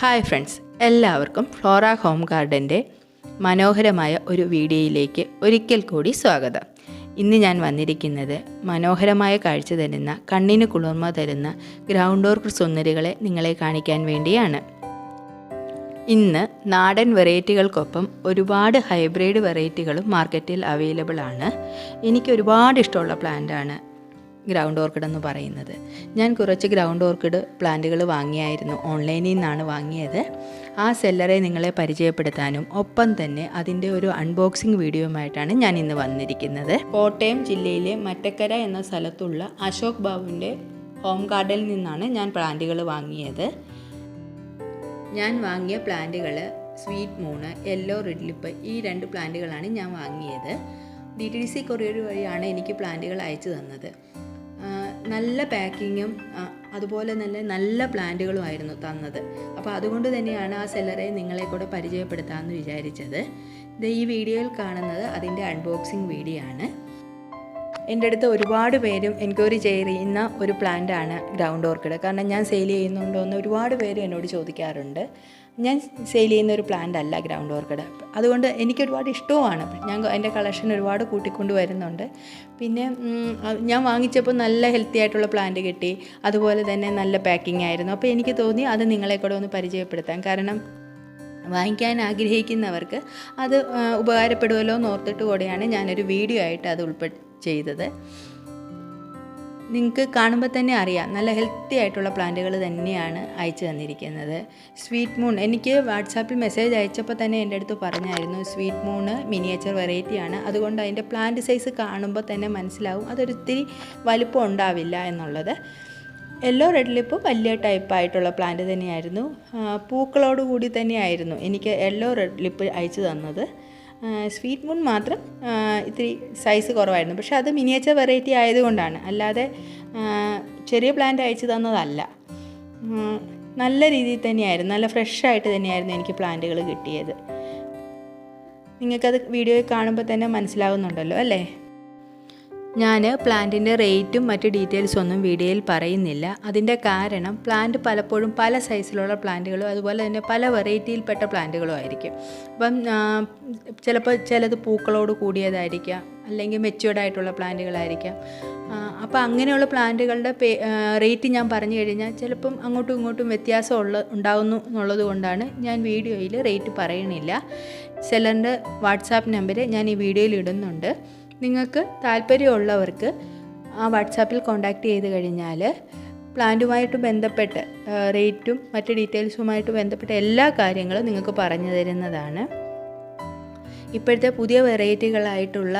Hi friends എല്ലാവർക്കും Flora home ഗാർഡന്റെ മനോഹരമായ ഒരു വീഡിയോയിലേക്ക് ഒരിക്കൽ കൂടി സ്വാഗതം. ഇന്ന് ഞാൻ വന്നിരിക്കുന്നത് മനോഹരമായ കാഴ്ച തരുന്ന കണ്ണിന് കുളിർമ തരുന്ന ഗ്രൗണ്ട് ഓർക്ക് സുന്ദരികളെ നിങ്ങളെ കാണിക്കാൻ വേണ്ടിയാണ്. ഇന്ന് നാടൻ വെറൈറ്റികൾക്കൊപ്പം ഒരുപാട് ഹൈബ്രിഡ് വെറൈറ്റികളും മാർക്കറ്റിൽ അവൈലബിൾ ആണ്. എനിക്ക് ഒരുപാട് ഇഷ്ടമുള്ള പ്ലാന്റാണ് ഗ്രൗണ്ട് ഓർക്കിഡ് എന്ന് പറയുന്നത്. ഞാൻ കുറച്ച് ഗ്രൗണ്ട് ഓർക്കിഡ് പ്ലാന്റുകൾ വാങ്ങിയായിരുന്നു. ഓൺലൈനിൽ നിന്നാണ് വാങ്ങിയത്. ആ സെല്ലറെ നിങ്ങളെ പരിചയപ്പെടുത്താനും ഒപ്പം തന്നെ അതിന്റെ ഒരു അൺബോക്സിംഗ് വീഡിയോയുമായിട്ടാണ് ഞാൻ ഇന്ന് വന്നിരിക്കുന്നത്. കോട്ടയം ജില്ലയിലെ മറ്റക്കര എന്ന സ്ഥലത്തുള്ള അശോക് ബാബുവിന്റെ ഹോം ഗാർഡനിൽ നിന്നാണ് ഞാൻ പ്ലാന്റുകൾ വാങ്ങിയത്. ഞാൻ വാങ്ങിയ പ്ലാന്റുകൾ sweet moon yellow red lip ഈ രണ്ട് പ്ലാന്റുകളാണ് ഞാൻ വാങ്ങിയത്. D T D C courier വഴിയാണ് എനിക്ക് പ്ലാന്റുകൾ അയച്ചു തന്നത്. നല്ല പാക്കിങ്ങും അതുപോലെ തന്നെ നല്ല പ്ലാന്റുകളുമായിരുന്നു തന്നത്. അപ്പോൾ അതുകൊണ്ട് തന്നെയാണ് ആ സെല്ലറെ നിങ്ങളെ കൂടെ പരിചയപ്പെടുത്താമെന്ന് വിചാരിച്ചത്. ഇത് ഈ വീഡിയോയിൽ കാണുന്നത് അതിന്റെ അൺബോക്സിങ് വീഡിയോ ആണ്. എന്റെ അടുത്ത് ഒരുപാട് പേരും എൻക്വയറി ചെയ്യുന്ന ഒരു പ്ലാന്റാണ് ഗ്രൗണ്ട് ഓർക്കിഡ്. കാരണം ഞാൻ സെയിൽ ചെയ്യുന്നുണ്ടോ എന്ന് ഒരുപാട് പേര് എന്നോട് ചോദിക്കാറുണ്ട്. ഞാൻ സെയിൽ ചെയ്യുന്ന ഒരു പ്ലാന്റ് അല്ല ഗ്രൗണ്ട് ഓർക്കിഡ് അതുകൊണ്ട് എനിക്ക് ഒരുപാട് ഇഷ്ടവുമാണ്. ഞാൻ എന്റെ കളക്ഷൻ ഒരുപാട് കൂട്ടിക്കൊണ്ട് വരുന്നുണ്ട്. പിന്നെ ഞാൻ വാങ്ങിച്ചപ്പോൾ നല്ല ഹെൽത്തി ആയിട്ടുള്ള പ്ലാന്റ് കിട്ടി. അതുപോലെ തന്നെ നല്ല പാക്കിംഗ് ആയിരുന്നു. അപ്പോൾ എനിക്ക് തോന്നി അത് നിങ്ങളെ കൂടെ ഒന്ന് പരിചയപ്പെടുത്താം. കാരണം വാങ്ങിക്കാൻ ആഗ്രഹിക്കുന്നവർക്ക് അത് ഉപകാരപ്പെടുമല്ലോ എന്ന് ഓർത്തിട്ട് കൂടെയാണ് ഞാനൊരു വീഡിയോ ആയിട്ട് അത് ഉൾപ്പെട്ട് ചെയ്തത്. നിങ്ങൾക്ക് കാണുമ്പോൾ തന്നെ അറിയാം. നല്ല ഹെൽത്തി ആയിട്ടുള്ള പ്ലാന്റുകൾ തന്നെയാണ് അയച്ചു തന്നിരിക്കുന്നത്. സ്വീറ്റ് മൂൺ എനിക്ക് വാട്സാപ്പിൽ മെസ്സേജ് അയച്ചപ്പോൾ തന്നെ എന്റെ അടുത്ത് പറഞ്ഞായിരുന്നു സ്വീറ്റ് മൂണ് മിനിയേച്ചർ വെറൈറ്റിയാണ് അതുകൊണ്ട് അതിന്റെ പ്ലാന്റ് സൈസ് കാണുമ്പോൾ തന്നെ മനസ്സിലാവും. അതൊരിത്തിരി വലിപ്പം ഉണ്ടാവില്ല എന്നുള്ളത്. യെല്ലോ റെഡ് ലിപ്പ് വലിയ ടൈപ്പായിട്ടുള്ള പ്ലാന്റ് തന്നെയായിരുന്നു. പൂക്കളോട് കൂടി തന്നെയായിരുന്നു എനിക്ക് യെല്ലോ റെഡ് ലിപ്പ് അയച്ചു തന്നത്. സ്വീറ്റ് മൂൺ മാത്രം ഇത്തിരി സൈസ് കുറവായിരുന്നു. പക്ഷെ അത് മിനിയേച്ചർ വെറൈറ്റി ആയതുകൊണ്ടാണ്. അല്ലാതെ ചെറിയ പ്ലാന്റ് അയച്ചു തന്നതല്ല. നല്ല രീതിയിൽ തന്നെയായിരുന്നു. നല്ല ഫ്രഷായിട്ട് തന്നെയായിരുന്നു എനിക്ക് പ്ലാന്റുകൾ കിട്ടിയത്. നിങ്ങൾക്കത് വീഡിയോ കാണുമ്പോൾ തന്നെ മനസ്സിലാവുന്നുണ്ടല്ലോ അല്ലേ? ഞാൻ പ്ലാന്റിന്റെ റേറ്റും മറ്റ് ഡീറ്റെയിൽസ് ഒന്നും വീഡിയോയിൽ പറയുന്നില്ല. അതിന്റെ കാരണം പ്ലാന്റ് പലപ്പോഴും പല സൈസിലുള്ള പ്ലാന്റുകളും അതുപോലെ തന്നെ പല വെറൈറ്റിയിൽപ്പെട്ട പ്ലാന്റുകളും ആയിരിക്കും. അപ്പം ചിലപ്പോൾ ചിലത് പൂക്കളോട് കൂടിയതായിരിക്കാം അല്ലെങ്കിൽ മെച്യൂർഡ് ആയിട്ടുള്ള പ്ലാന്റുകളായിരിക്കാം. അപ്പോൾ അങ്ങനെയുള്ള പ്ലാന്റുകളുടെ പേ റേറ്റ് ഞാൻ പറഞ്ഞു കഴിഞ്ഞാൽ ചിലപ്പം അങ്ങോട്ടും ഇങ്ങോട്ടും വ്യത്യാസം ഉള്ള ഉണ്ടാകുന്നു എന്നുള്ളത് കൊണ്ടാണ് ഞാൻ വീഡിയോയിൽ റേറ്റ് പറയണില്ല. സെല്ലറിന്റെ വാട്സാപ്പ് നമ്പർ ഞാൻ ഈ വീഡിയോയിൽ ഇടുന്നുണ്ട്. നിങ്ങൾക്ക് താല്പര്യമുള്ളവർക്ക് ആ വാട്സാപ്പിൽ കോൺടാക്റ്റ് ചെയ്ത് കഴിഞ്ഞാൽ പ്ലാന്റുമായിട്ട് ബന്ധപ്പെട്ട് റേറ്റും മറ്റ് ഡീറ്റെയിൽസുമായിട്ട് ബന്ധപ്പെട്ട എല്ലാ കാര്യങ്ങളും നിങ്ങൾക്ക് പറഞ്ഞു തരുന്നതാണ്. ഇപ്പോഴത്തെ പുതിയ വെറൈറ്റികളായിട്ടുള്ള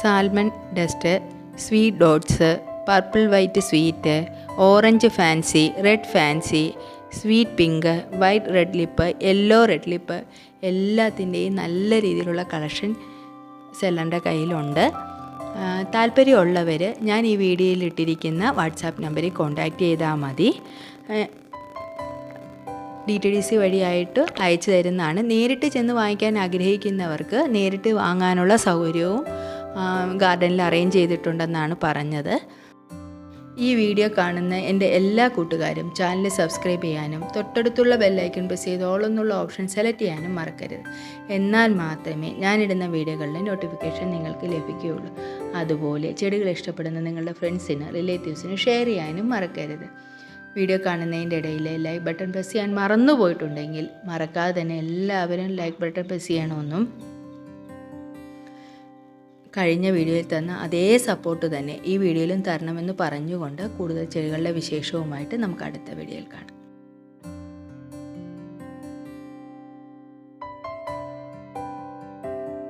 salmon dust sweet dots purple white sweet orange fancy red fancy sweet pink white red lip yellow red lip എല്ലാത്തിന്റെയും നല്ല രീതിയിലുള്ള കളക്ഷൻ സെല്ലറിന്റെ കയ്യിലുണ്ട്. താല്പര്യമുള്ളവർ ഞാൻ ഈ വീഡിയോയിൽ ഇട്ടിരിക്കുന്ന വാട്സാപ്പ് നമ്പറിൽ കോൺടാക്റ്റ് ചെയ്താൽ മതി. ഡി ടി ഡി സി വഴിയായിട്ട് അയച്ചു തരുന്നതാണ്. നേരിട്ട് ചെന്ന് വാങ്ങിക്കാൻ ആഗ്രഹിക്കുന്നവർക്ക് നേരിട്ട് വാങ്ങാനുള്ള സൗകര്യവും ഗാർഡനിൽ അറേഞ്ച് ചെയ്തിട്ടുണ്ടെന്നാണ് പറഞ്ഞത്. ഈ വീഡിയോ കാണുന്ന എന്റെ എല്ലാ കൂട്ടുകാരും ചാനൽ സബ്സ്ക്രൈബ് ചെയ്യാനും തൊട്ടടുത്തുള്ള ബെല്ലൈക്കൺ പ്രസ് ചെയ്ത് ഓൾ എന്നുള്ള ഓപ്ഷൻ സെലക്ട് ചെയ്യാനും മറക്കരുത്. എന്നാൽ മാത്രമേ ഞാനിടുന്ന വീഡിയോകളിലെ നോട്ടിഫിക്കേഷൻ നിങ്ങൾക്ക് ലഭിക്കുകയുള്ളൂ. അതുപോലെ ചെടികൾ ഇഷ്ടപ്പെടുന്ന നിങ്ങളുടെ ഫ്രണ്ട്സിന് റിലേറ്റീവ്സിന് ഷെയർ ചെയ്യാനും മറക്കരുത്. വീഡിയോ കാണുന്നതിന്റെ ഇടയിൽ ലൈക്ക് ബട്ടൺ പ്രസ് ചെയ്യാൻ മറന്നു പോയിട്ടുണ്ടെങ്കിൽ മറക്കാതെ തന്നെ എല്ലാവരും ലൈക്ക് ബട്ടൺ പ്രസ് ചെയ്യണമെന്നും കഴിഞ്ഞ വീഡിയോയിൽ തന്ന അതേ സപ്പോർട്ട് തന്നെ ഈ വീഡിയോയിലും തരണമെന്ന് പറഞ്ഞുകൊണ്ട് കൂടുതൽ ചെടികളുടെ വിശേഷവുമായിട്ട് നമുക്ക് അടുത്ത വീഡിയോയിൽ കാണാം.